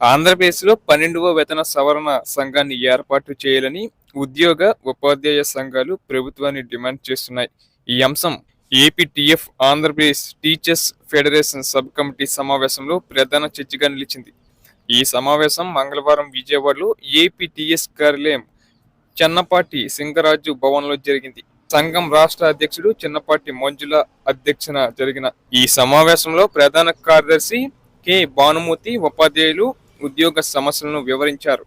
ఆంధ్రప్రదేశ్లో పన్నెండవ వేతన సవరణ సంఘాన్ని ఏర్పాటు చేయాలని ఉద్యోగ ఉపాధ్యాయ సంఘాలు ప్రభుత్వాన్ని డిమాండ్ చేస్తున్నాయి. ఈ అంశం APTF Andhra Pradesh teachers federation sub committee సమావేశంలో ప్రధాన చర్చగా నిలిచింది. ఈ సమావేశం మంగళవారం విజయవాడలో ఏపీటీఎస్ కార్యాలయం చెన్నపాటి సింగరాజు భవన్లో జరిగింది. సంఘం రాష్ట్ర అధ్యక్షుడు చిన్నపాటి మంజుల అధ్యక్షన జరిగిన ఈ సమావేశంలో ప్రధాన కార్యదర్శి కె. భానుమూర్తి ఉపాధ్యాయులు ఉద్యోగ సమస్యలను వివరించారు.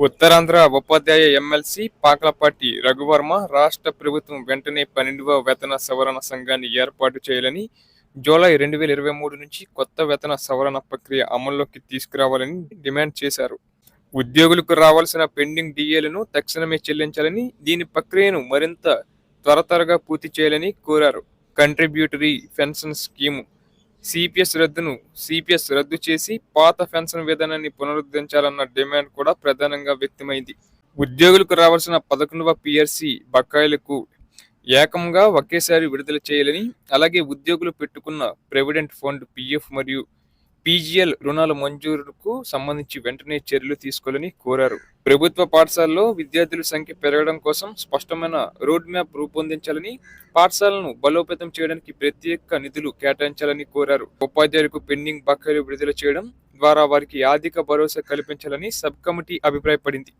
ఉత్తరాంధ్ర ఉపాధ్యాయ ఎమ్మెల్సీ పాకలపాటి రఘువర్మ రాష్ట్ర ప్రభుత్వం వెంటనే పన్నెండవ వేతన సవరణ సంఘాన్ని ఏర్పాటు చేయాలని జూలై రెండు వేల ఇరవై మూడు నుంచి కొత్త వేతన సవరణ ప్రక్రియ అమల్లోకి తీసుకురావాలని డిమాండ్ చేశారు. ఉద్యోగులకు రావాల్సిన పెండింగ్ డిఏలను తక్షణమే చెల్లించాలని దీని ప్రక్రియను మరింత త్వరతరగా పూర్తి చేయాలని కోరారు. కంట్రిబ్యూటరీ పెన్షన్ స్కీము సిపిఎస్ రద్దును సిపిఎస్ రద్దు చేసి పాత పెన్షన్ విధానాన్ని పునరుద్ధరించాలన్న డిమాండ్ కూడా ప్రధానంగా వ్యక్తమైంది. ఉద్యోగులకు రావాల్సిన పదకొండవ పిఆర్సి బకాయిలకు ఏకంగా ఒకేసారి విడుదల చేయాలని అలాగే ఉద్యోగులు పెట్టుకున్న ప్రెవిడెంట్ ఫండ్ పిఎఫ్ మరియు పీజీఎల్ రుణాల మంజూరుకు సంబంధించి వెంటనే చర్యలు తీసుకోవాలని కోరారు. ప్రభుత్వ పాఠశాలలో విద్యార్థుల సంఖ్య పెరగడం కోసం స్పష్టమైన రోడ్ మ్యాప్ రూపొందించాలని పాఠశాలను బలోపేతం చేయడానికి ప్రత్యేక నిధులు కేటాయించాలని కోరారు. ఉపాధ్యాయులకు పెండింగ్ బకాయిలు విడుదల చేయడం ద్వారా వారికి ఆర్థిక భరోసా కల్పించాలని సబ్ కమిటీ అభిప్రాయపడింది.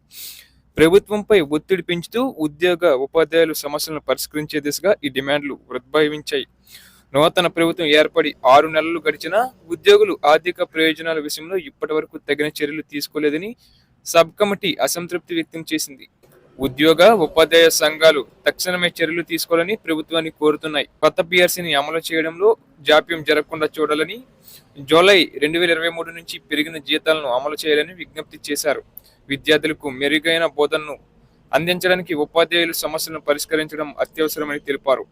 ప్రభుత్వంపై ఒత్తిడి పెంచుతూ ఉద్యోగ ఉపాధ్యాయుల సమస్యలను పరిష్కరించే దిశగా ఈ డిమాండ్లు ఉద్భవించాయి. నూతన ప్రభుత్వం ఏర్పడి ఆరు నెలలు గడిచినా ఉద్యోగులు ఆర్థిక ప్రయోజనాల విషయంలో ఇప్పటి వరకు తగిన చర్యలు తీసుకోలేదని సబ్ కమిటీ అసంతృప్తి వ్యక్తం చేసింది. ఉద్యోగ ఉపాధ్యాయ సంఘాలు తక్షణమే చర్యలు తీసుకోవాలని ప్రభుత్వాన్ని కోరుతున్నాయి. కొత్త పిఆర్సీని అమలు చేయడంలో జాప్యం జరగకుండా చూడాలని జూలై రెండు వేల ఇరవై మూడు నుంచి పెరిగిన జీతాలను అమలు చేయాలని విజ్ఞప్తి చేశారు. విద్యార్థులకు మెరుగైన బోధనను అందించడానికి ఉపాధ్యాయులు సమస్యలను పరిష్కరించడం అత్యవసరమని తెలిపారు.